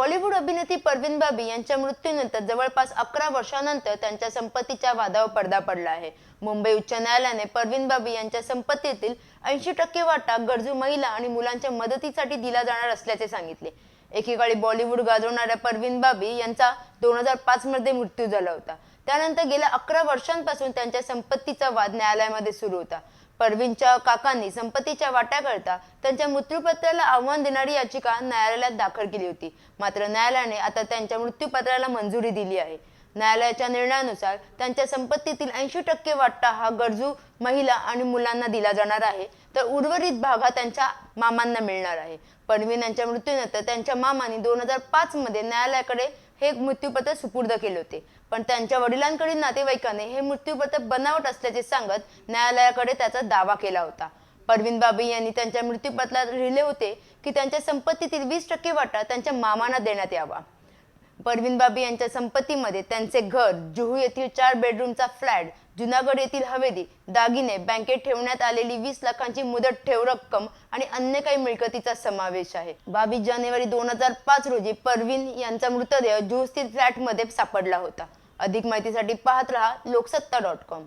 बॉलिवूड अभिनेत्री परवीन बाबी यांच्या मृत्यूनंतर जवळपास अकरा वर्षानंतर त्यांच्या संपत्तीच्या वादावर पडदा पडला आहे. मुंबई उच्च न्यायालयाने परवीन बाबी यांच्या संपत्तीतील ऐंशी टक्के वाटा गरजू महिला आणि मुलांच्या मदतीसाठी दिला जाणार असल्याचे सांगितले. एकेकाळी बॉलिवूड गाजवणाऱ्या परवीन बाबी यांचा दोन हजार पाच मध्ये मृत्यू झाला होता. त्यानंतर गेल्या अकरा वर्षांपासून त्यांच्या संपत्तीचा वाद न्यायालयामध्ये सुरू होता. परवीनच्या काकांनी संपत्तीच्या वाट्याकरता त्यांच्या मृत्यूपत्राला आव्हान देणारी याचिका न्यायालयात दाखल केली होती. मात्र न्यायालयाने आता त्यांच्या मृत्यूपत्राला मंजुरी दिली आहे. न्यायालयाच्या निर्णयानुसार त्यांच्या संपत्तीतील ऐंशी टक्के वाटा हा गरजू महिला आणि मुलांना दिला जाणार आहे. तर उर्वरित भाग हा त्यांच्या मामांना मिळणार आहे. परवीन यांच्या मृत्यूनंतर त्यांच्या मामांनी दोन हजार पाच मध्ये न्यायालयाकडे हे मृत्यूपत्र सुपूर्द केले होते. पण त्यांच्या वडिलांकडील नातेवाईकाने हे मृत्यूपत्र बनावट असल्याचे सांगत न्यायालयाकडे त्याचा दावा केला होता. परवीन बाबी यांनी त्यांच्या मृत्यूपत्रात लिहिले होते की त्यांच्या संपत्तीतील वीस टक्के वाटा त्यांच्या मामांना देण्यात यावा. परवीन बाबी यांच्या संपत्तीमध्ये त्यांचे घर जुहू येथील चार बेडरूमचा फ्लॅट जुनागड येथील हवेली दागिने बँकेत ठेवण्यात आलेली वीस लाखांची मुदत ठेव रक्कम आणि अन्य काही मिळकतीचा समावेश आहे. बावीस जानेवारी दोन हजार पाच रोजी परवीन यांचा मृतदेह जुहू स्थित फ्लॅटमध्ये सापडला होता. अधिक माहितीसाठी पाहत रहा लोकसत्ता डॉट कॉम.